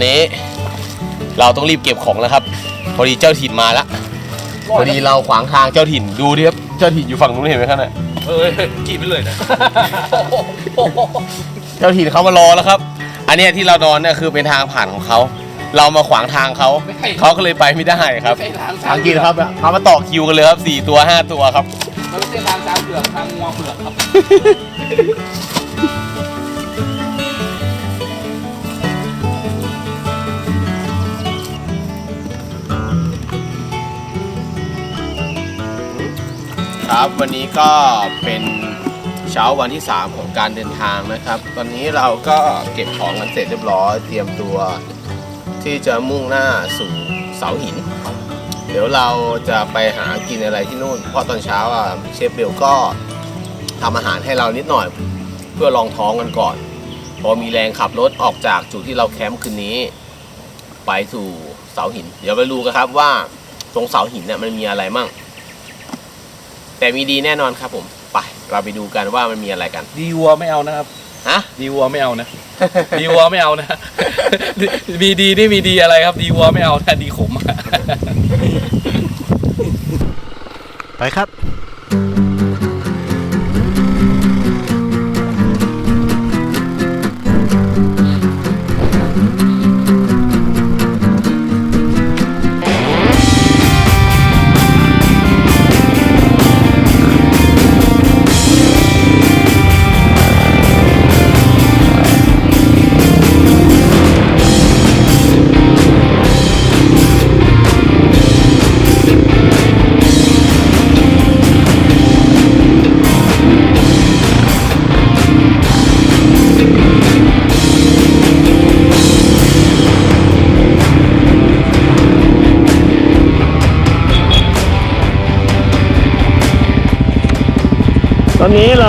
ตอนนี้ เราต้องรีบเก็บของแล้วครับ พอดีเจ้าถิ่นมาแล้วพอดีเราขวางทางเจ้าถิ่นดูดิครับเจ้าถิ่นอยู่ฝั่งนู้นเห็นไหมครับเนี่ยเอ้ยกี่ไปเลยนะเจ้าถิ่นเขามารอแล้วครับ อันเนี้ยที่เรานอนเนี่ยคือเป็นทางผ่านของเขาเรามาขวางทางเขาเขาก็เลยไปไม่ได้ครับไม่ใช่ทางทางกินครับเขามาต่อคิวกันเลยครับสี่ตัวห้าตัวครับมันไม่ใช่ทางช้างเผือกทางงอเผือกครับ ครับ วันนี้ก็เป็นเช้าวันที่ 3 ของการเดินทางนะครับ ตอนนี้เราก็เก็บของกันเสร็จเรียบร้อย เตรียมตัวที่จะมุ่งหน้าสู่เสาหิน เดี๋ยวเราจะไปหากินอะไรที่นู่น เพราะตอนเช้าอะเชฟเบลก็ทำอาหารให้เรานิดหน่อย เพื่อลองท้องกันก่อน พอมีแรงขับรถออกจากจุดที่เราแคมป์คืนนี้ ไปสู่เสาหิน เดี๋ยวไปดูกันครับว่าตรงเสาหินเนี่ยมันมีอะไรมั่ง แต่มีดีแน่นอนครับผมไปเราไปดูกันว่ามันมีอะไรกันดีวัวไม่เอานะครับฮะ ดีวัวไม่เอานะ ดีวัวไม่เอานะ มีดีนี่มีดีอะไรครับ ดีวัวไม่เอานะดีขมอะไปครับ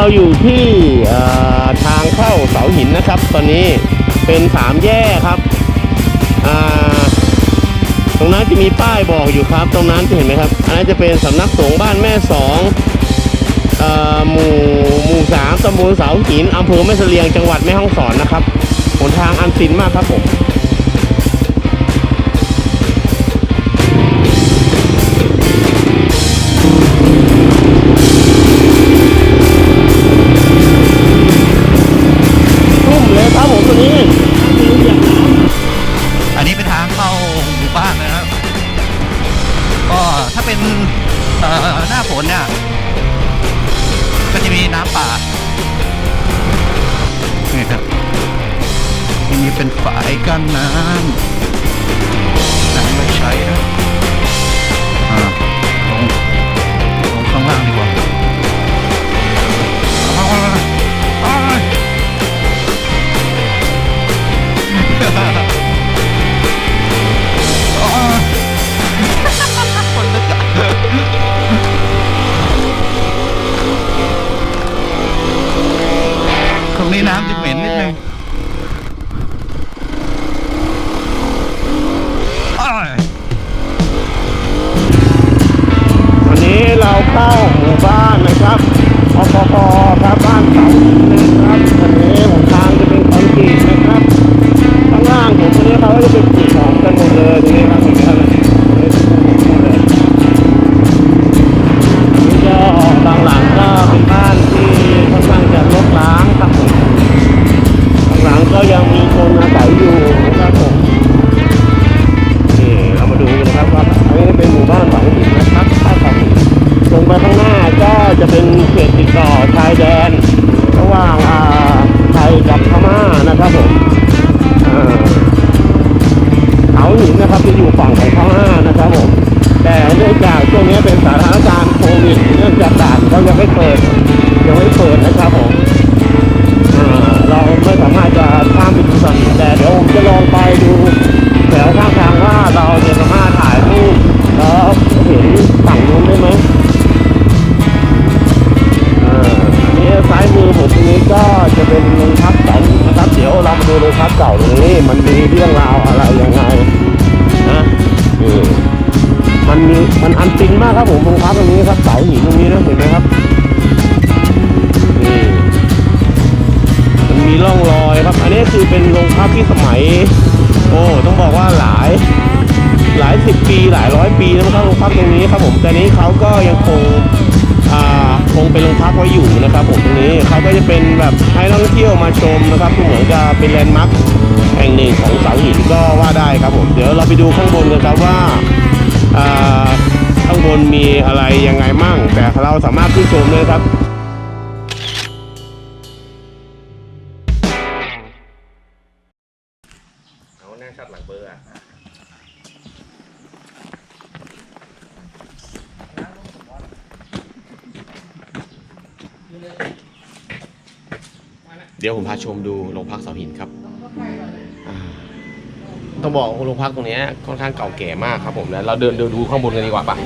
เราอยู่ที่ทางเข้าเสาหินนะครับ ตอนนี้เป็นสามแยกครับ ตรงนั้นจะมีป้ายบอกอยู่ครับ ตรงนั้นจะเห็นไหมครับ อันนั้นจะเป็นสำนักสงฆ์บ้านแม่สองอหมู่หมู่สามตำบลเสาหินอำเภอแม่เสลียงจังหวัดแม่ฮ่องสอนนะครับ หนทางอันซินมากครับผม กั้างผมตรงนี้ เป็นแลนด์มาร์คแห่งหนึ่งของเสาหินก็ว่าได้ครับผมเดี๋ยวเราไปดูข้างบนกันครับว่าอ่าข้างบนมีอะไรยังไงมั่ง แต่เราสามารถขึ้นชมเลยครับ เดี๋ยวผมพาชมดูโรงพักเสาหินครับต้องบอกโรงพักตรงนี้ค่อนข้างเก่าแก่มากครับผมแล้วเราเดินเดินดูข้างบนกันดีกว่าปะ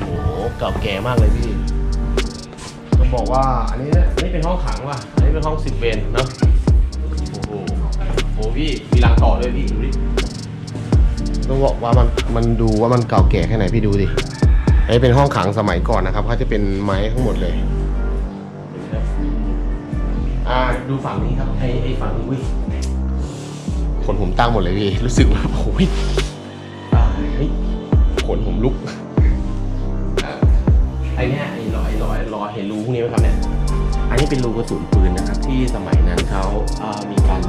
โอ้โหเก่าแก่มากเลยพี่ต้องบอกว่าอันนี้เนี่ยอันนี้เป็นห้องขังว่ะอันนี้เป็นห้องสิบเวนเนอะโอ้โหโอ้โหพี่มีรังต่อด้วยพี่ดูดิต้องบอกว่ามันมันดูว่ามันเก่าแก่แค่ไหนพี่ดูดิ อันนี้เป็นห้องขังสมัยก่อนนะครับเขาจะเป็นไม้ทั้งหมดเลย อ่าดูฝั่งนี้ครับไอ้ไอ้ฝั่งนี้วิขนผมตั้งหมดเลยพี่รู้สึกว่าโอ้ยอ่าเฮ้ยขนผมลุกไอ้เนี่ยไอ้รอยรอยรอยเห็นรูพวกนี้ไหมครับเนี่ยอันนี้เป็นรูกระสุนปืนนะครับ ที่สมัยนั้นเขาเอ่อมีการ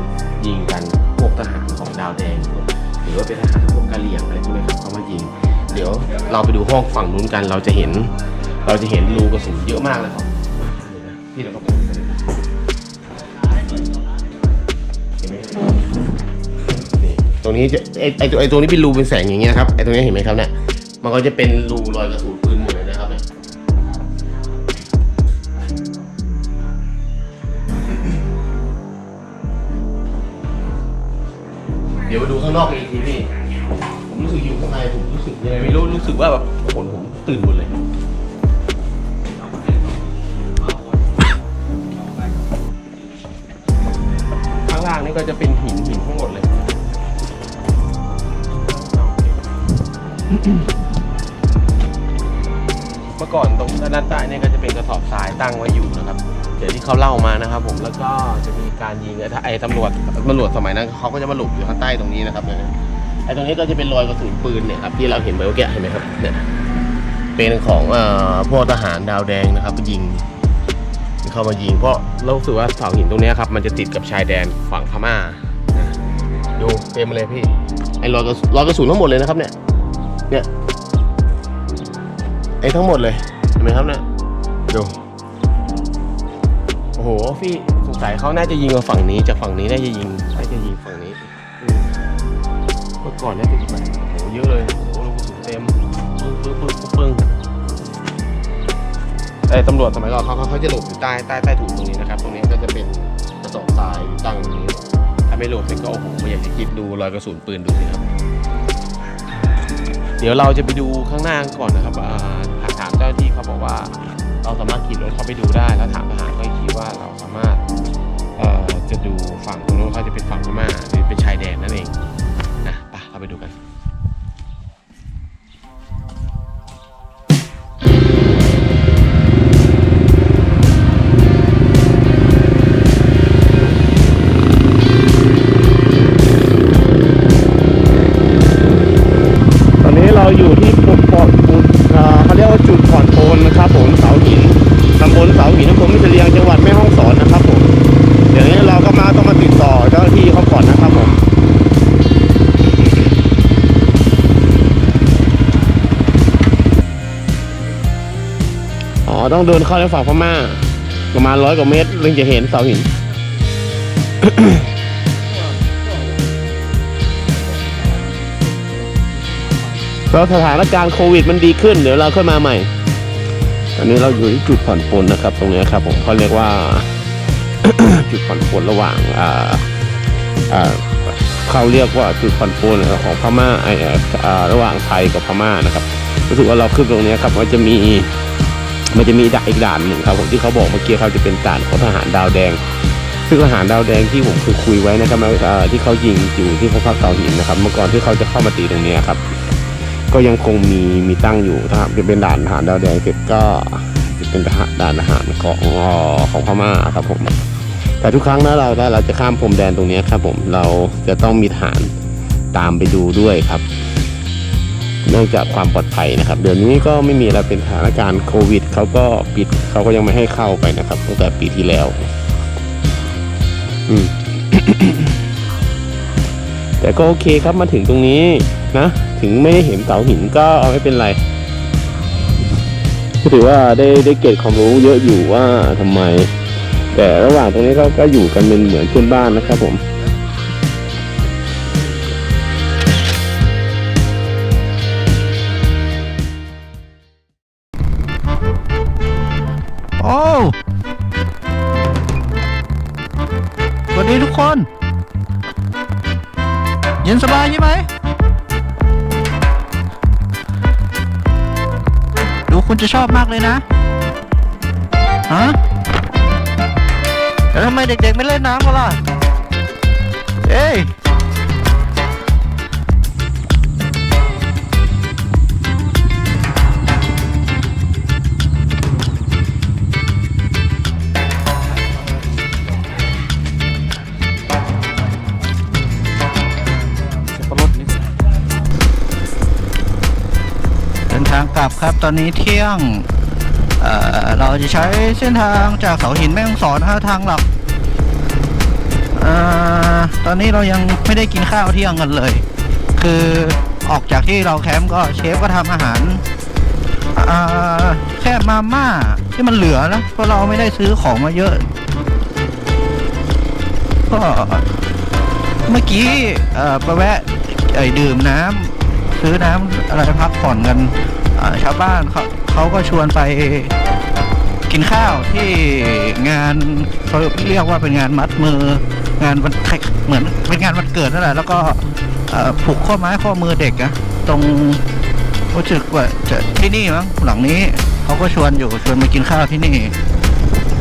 ยิงกันพวกทหารของดาวแดง หรือว่าเป็นทหารพวกกะเหรี่ยงอะไรพวกนี้ครับเขามายิง เดี๋ยวเราไปดูห้องฝั่งนู้นกันเราจะเห็น เราจะเห็นรูกระสุนเยอะมากเลยครับพี่เราก็ไปดูกันเลยเห็ตรงนี้จะไอไอตัวไอตัวนี้เป็นรูเป็นแสงอย่างเงี้ยครับไอตรงนี้เห็นไหมครับเนี่ยมันก็จะเป็นรูรอยกระสุนปืนหมดเลยนะครับเนี่ยเดี๋ยวมาดูข้างนอกอีกทีพี่ผมรู้สึกอยู่ข้างในผม สึกยังไงไม่รู้รู้สึกว่าแบบขนผมตื่นหมดเลย ข้างล่างนี่ก็จะเป็นหินหินทั้งหมดเลย เมื่อก่อนตรงด้านใต้เนี่ยก็จะเป็นกระสอบทรายตั้งไว้อยู่นะครับ เดี๋ยวที่เขาเล่ามานะครับ ผมแล้วก็จะมีการยิงไอ้ไอ้ตำรวจตำรวจสมัยนั้นเขาก็จะมาหลบอยู่ข้างใต้ตรงนี้นะครับเนี่ย ไอ้ตรงนี้ก็จะเป็นรอยกระสุนปืนเนี่ยครับที่เราเห็นไปเมื่อกี้เห็นไหมครับเนี่ยเป็นของเอ่อพวกทหารดาวแดงนะครับยิงเข้ามายิงเพราะเราสึกว่าเสาหินตรงนี้ครับมันจะติดกับชายแดนฝั่งพม่านะดูเต็มเลยพี่ไอ้รอยกระสุนรอยกระสุนทั้งหมดเลยนะครับเนี่ยเนี่ยไอ้ทั้งหมดเลยเห็นไหมครับเนี่ยดูโอ้โหพี่สงสัยเขาน่าจะยิงมาฝั่งนี้จากฝั่งนี้น่าจะยิงน่าจะยิงฝั่งนี้ มื่อก่อนน่าจะยิงมาโหเยอะเลยโหลูกกระสุนเต็มปึ้งปึ้งปึ้งปึ้งปึ้งแต่ตำรวจสมัยก่อนเขาเขาเขาจะหลบอยู่ใต้ใต้ใต้ถุนตรงนี้นะครับ ตรงนี้ก็จะเป็นกระสอบทรายตั้งตรงนี้ ถ้าไม่หลบเสร็จก็โอ้โหไม่อยากจะคิดดูรอยกระสุนปืนดูสิครับ เดี๋ยวเราจะไปดูข้างหน้าก่อนนะครับอ่าถามเจ้าหน้าที่เขาบอกว่า เราสามารถขี่รถเข้าไปดูได้ แล้วถามทหารก็อีกทีว่าเราสามารถเอ่อจะดูฝั่งตรงนู้นเขาจะเป็นฝั่งพม่าหรือเป็นชายแดนนั่นเอง ไปดูกัน ต้องเดินเข้าในฝั่งพม่า ประมาณร้อยกว่าเมตรถึงจะเห็นเสาหิน แล้วสถานการณ์โควิดมันดีขึ้น เดี๋ยวเราค่อยมาใหม่อันนี้เราอยู่ที่จุดผ่อนปลนนะครับ ตรงนี้ครับ ผมเขาเรียกว่า จุดผ่อนปลนระหว่างอ่าอ่าเขาเรียกว่าจุดผ่อนปลนของพม่าไอเอ่าระหว่างไทยกับพม่านะครับรู้สึกว่าเราขึ้นตรงนี้ครับมันจะมี มันจะมีด่านอีกด่านหนึ่งครับผมที่เขาบอกเมื่อกี้เขาจะเป็นด่านของทหารดาวแดง ซึ่งทหารดาวแดงที่ผมเคยคุยไว้นะครับที่เขายิงอยู่ที่พระพักเสาหินนะครับ เมื่อก่อนที่เขาจะเข้ามาตีตรงนี้ครับ ก็ยังคงมีมีตั้งอยู่นะครับจะเป็นด่านทหารดาวแดงเสร็จก็จะเป็นด่านทหารของของพม่าครับผมแต่ทุกครั้งนะเราถ้าเราจะข้ามพรมแดนตรงนี้ครับผมเราจะต้องมีทหารตามไปดูด้วยครับ เนื่องจากความปลอดภัยนะครับ เดือนนี้ก็ไม่มีอะไรเป็นสถานการณ์โควิดเขาก็ปิดเขาก็ยังไม่ให้เข้าไปนะครับตั้งแต่ปีที่แล้ว อืมแต่ก็โอเคครับมาถึงตรงนี้นะ ถึงไม่ได้เห็นเสาหินก็เอาไม่เป็นไรถือว่าได้ได้เก็บความรู้เยอะอยู่ว่าทำไม แต่ระหว่างตรงนี้ก็ก็อยู่กันเป็นเหมือนเพื่อนบ้านนะครับผม วัสดีทุกคน เย็นสบายใช่ไหม ดูคุณจะชอบมากเลยนะ ฮะ แล้วทำไมเด็กๆไม่เล่นน้ำกันล่ะ เอ้ย ครับ ตอนนี้เที่ยงเเราจะใช้เส้นทางจากเสาหินแม่ฮ่องสอนนะฮะทางหลักอตอนนี้เรายังไม่ได้กินข้าวเที่ยงกันเลย คือออกจากที่เราแคมป์ก็เชฟก็ทำอาหารแค่มาม่าที่มันเหลือนะเพราะเราไม่ได้ซื้อของมาเยอะ ก็เมื่อกี้ไปแวะไอดื่มน้ำ ซื้อน้ำอะไรพักผ่อนกันชาวบ้านเขาเขาก็ชวนไปกินข้าวที่งานเขาเรียกว่าเป็นงานมัดมืองานวันเหมือนเป็นงานวันเกิดนั่นแหละแล้วก็ผูกข้อไม้ข้อมือเด็กอะตรงรู้สึกว่าจะที่นี่มั้งหลังนี้เขาก็ชวนอยู่ชวนมากินข้าวที่นี่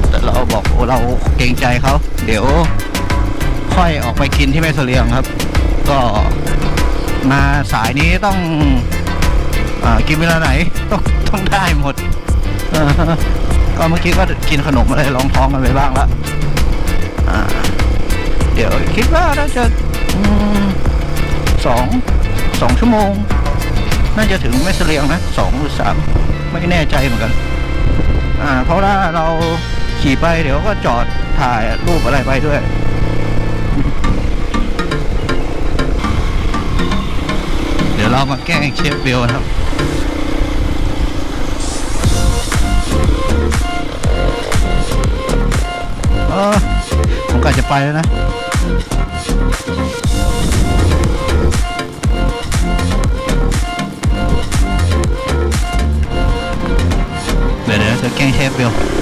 แต่เราบอกเราเกรงใจเขาเดี๋ยวค่อยออกไปกินที่แม่เสลียงครับ ก็ มาสายนี้ต้องอกินเวลาไหนต้องต้องได้หมด ก็เมื่อกี้ก็กินขนมอะไรรองท้องกันไปบ้างล้วอ่าเดี๋ยวคิดว่าน่าจะสองสองชั่วโมง น่าจะถึงไม่เสลียงนะสองหรือสามไม่แน่ใจเหมือนกัน อ่า เพราะว่าเราขี่ไปเดี๋ยวก็จอดถ่ายรูปอะไรไปด้วย เรามาแกล้งเชฟเบลครับเออผมกะจะไปแล้วนะเดี๋ยวเดี๋ยวจะแกล้งเชฟเบล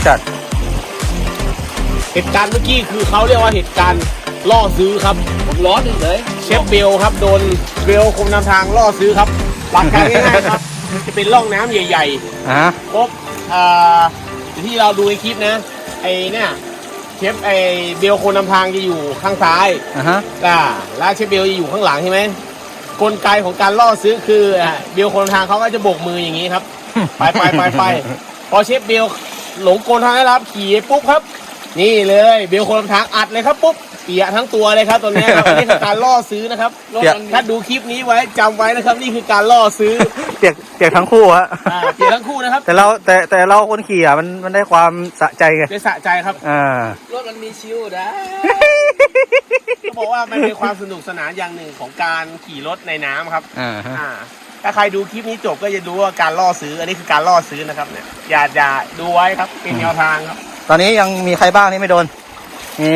แอคชั่นเหตุการณ์เมื่อกี้คือเขาเรียกว่าเหตุการณ์ล่อซื้อครับ ผมร้อนเฉยเชฟเบลครับโดนเบลคมนำทางล่อซื้อครับหลักการง่ายๆครับจะเป็นร่องน้ำใหญ่อะๆพบอ่าที่เราดูในคลิปนะ ไอ้เนี่ยเชฟไอ้เบลคนนำทางจะอยู่ข้างซ้าย อะฮะ อ่าแล้วเชฟเบลจะอยู่ข้างหลังใช่ไหมกลไกของการล่อซื้อคืออ่าเบลคนนำทางเขาก็จะโบกมืออย่างนี้ครับ ไปไปไปไปพอเชฟเบล หลงกลทางได้รับขี่ปุ๊บครับ นี่เลยเบลคนละทางอัดเลยครับปุ๊บเปียกทั้งตัวเลยครับตัวเนี้ยครับอันนี้คือการล่อซื้อนะครับเปียกถ้าดูคลิปนี้ไว้จำไว้นะครับ นี่คือการล่อซื้อเปียกเปียกทั้งคู่ฮะอ่าเปียกทั้งคู่นะครับแต่เราแต่แต่เราคนขี่อะมันมันได้ความสะใจไงได้สะใจครับ อ่ารถมันมีชิวนะเขาบอกว่ามันเป็นความสนุกสนานอย่างหนึ่งของการขี่รถในน้ำครับ อ่าฮะ อ่า ถ้าใครดูคลิปนี้จบก็จะดูว่าการล่อซื้อ อันนี้คือการล่อซื้อนะครับเนี่ยอย่าอย่าดูไว้ครับเป็นแนวทางครับตอนนี้ยังมีใครบ้างที่ไม่โดนมี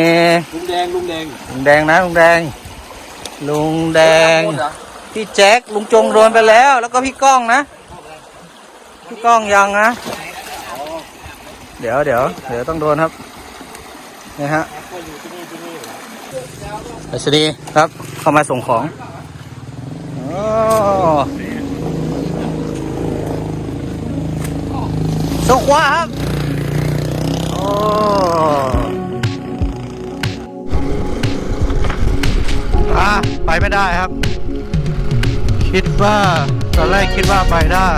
ลุงแดงลุงแดงลุงแดงนะลุงแดง ลุงแดง พี่แจ็คลุงจงโดนไปแล้ว แล้วก็พี่ก้องนะ พี่ก้องยังนะ เดี๋ยวเดี๋ยวเดี๋ยวต้องโดนครับนี่ฮะไปสดีครับเข้ามาส่งของโอ้ ส่งขวาครับ โอ้อะไปไม่ได้ครับ คิดว่าตอนแรกคิดว่าไปได้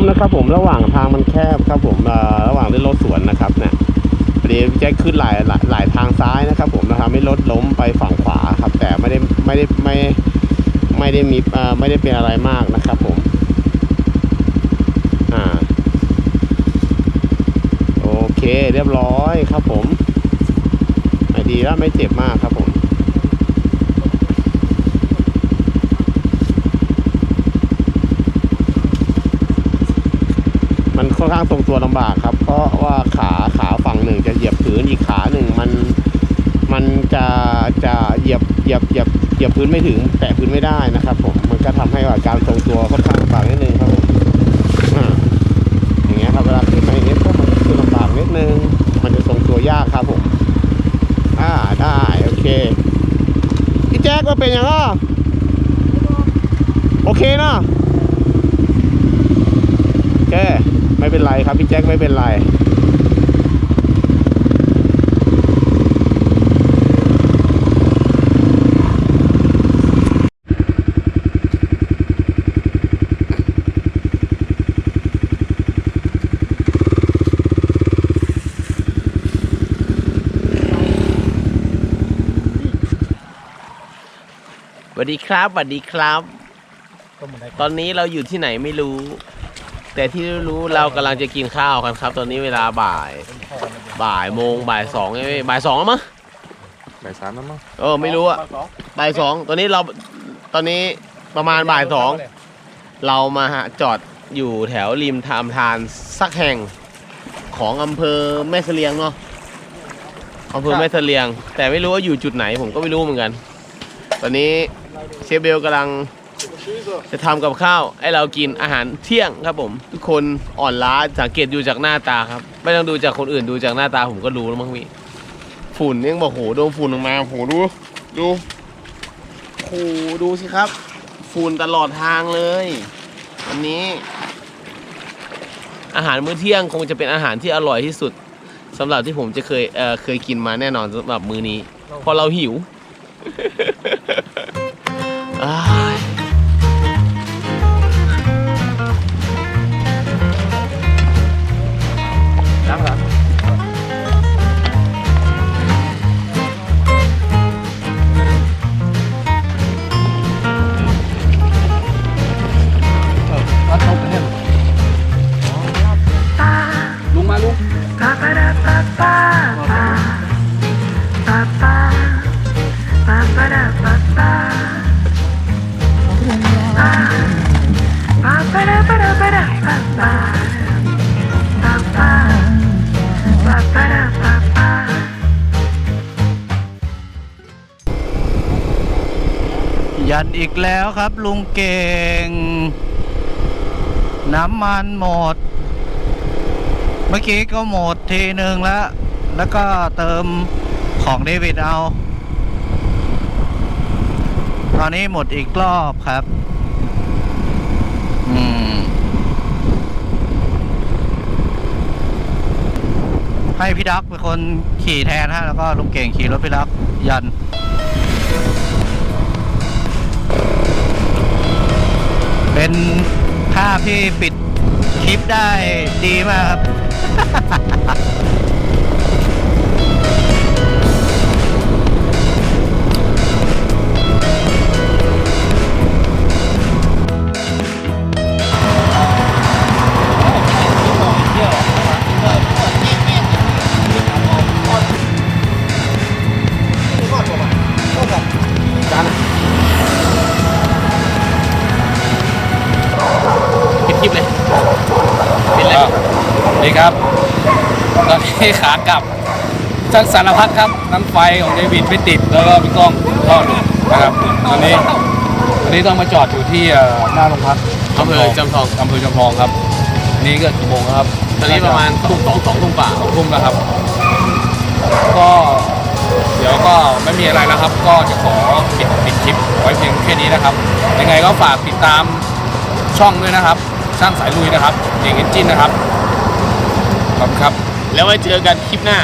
มนะครับผมระหว่างทางมันแคบครับผมระหว่างที่รถสวนนะครับเนี่ยพอดีแจ็คขึ้นหลายหลายทางซ้ายนะครับ ผมนะครับไม่รถล้มไปฝั่งขวาครับ แต่ไม่ได้ไม่ได้ไม่ไม่ได้มีเอ่อไม่ได้เป็นอะไรมากนะครับ ผมอ่าโอเคเรียบร้อยครับผมดีแล้วไม่เจ็บมากครับผม ค่อนข้างทรงตัวลำบากครับ เพราะว่าขาขาฝั่งหนึ่งจะเหยียบพื้นอีกขาหนึ่งมันมันจะจะเหยียบเหยียบเหยียบเหยียบพื้นไม่ถึง แตะพื้นไม่ได้นะครับผมมันก็ทำให้ว่าการทรงตัวค่อนข้างลำบากนิดนึงครับผมอย่างเงี้ยครับเวลาขึ้นมาอย่างเงี้ยก็มันคือลำบากนิดนึง มันจะทรงตัวยากครับผมอ่าได้โอเคพี่แจ๊คว่าเป็นยังไงโอเคนะโอเค ไม่เป็นไรครับพี่แจ็คไม่เป็นไรสวัสดีครับสวัสดีครับ ตอนนี้เราอยู่ที่ไหนไม่รู้ แต่ที่รู้เรากำลังจะกินข้าวกันครับ ตอนนี้เวลาบ่าย บ่ายโมงบ่ายสองใช่ไหมบ่ายสองแล้วมั้งบ่ายสามแล้วมั้งเออไม่รู้อะบ่ายสองตอนนี้เราตอนนี้ประมาณบ่ายสองเรามาหาจอดอยู่แถวริมทามทานสักแห่งของอำเภอแม่เสลียงเนาะอำเภอแม่เสลียง แต่ไม่รู้ว่าอยู่จุดไหนผมก็ไม่รู้เหมือนกัน ตอนนี้เชฟเบลกำลัง จะทำกับข้าวให้เรากินอาหารเที่ยงครับผม ทุกคนอ่อนล้าสังเกตดูจากหน้าตาครับ ไม่ต้องดูจากคนอื่นดูจากหน้าตาผมก็รู้แล้วมั้งพี่ฝุ่นยังบอกโหโดนฝุ่นออกมาโหดูดูโหดูสิครับ ฝุ่นตลอดทางเลยวันนี้ อาหารมื้อเที่ยงคงจะเป็นอาหารที่อร่อยที่สุดสำหรับที่ผมจะเคยเอ่อเคยกินมาแน่นอนสำหรับมื้อนี้ พอเราหิวอ้าย อีกแล้วครับลุงเก่ง น้ำมันหมด เมื่อกี้ก็หมดทีหนึ่งแล้ว แล้วก็เติมของเดวิดเอา ตอนนี้หมดอีกรอบครับอืมให้พี่ดักเป็นคนขี่แทนฮะ แล้วก็ลุงเก่งขี่รถพี่ดักยัน เป็นภาพที่ปิดคลิปได้ดีมากครับ ขากลับช่างสารพัดครับน้ำไฟของเดวิดไม่ติดแล้วก็พี่ก้องทอดนะครับตอนนี้ตอนนี้ต้องมาจอดอยู่ที่เอ่อหน้าโรงพักอำเภอจำทอง อำเภอจำทองครับนี่ก็กี่โมงแล้วครับตอนนี้ประมาณทุ่มสองสองทุ่มกว่า สองทุ่มแล้วครับ ก็เดี๋ยวก็ไม่มีอะไรแล้วครับ ก็จะขอปิดปิดคลิปไว้เพียงแค่นี้นะครับ ยังไงก็ฝากติดตามช่องด้วยนะครับสร้างสายลุยนะครับเองเอนจินนะครับขอบคุณครับ แล้วไว้เจอกันคลิปหน้า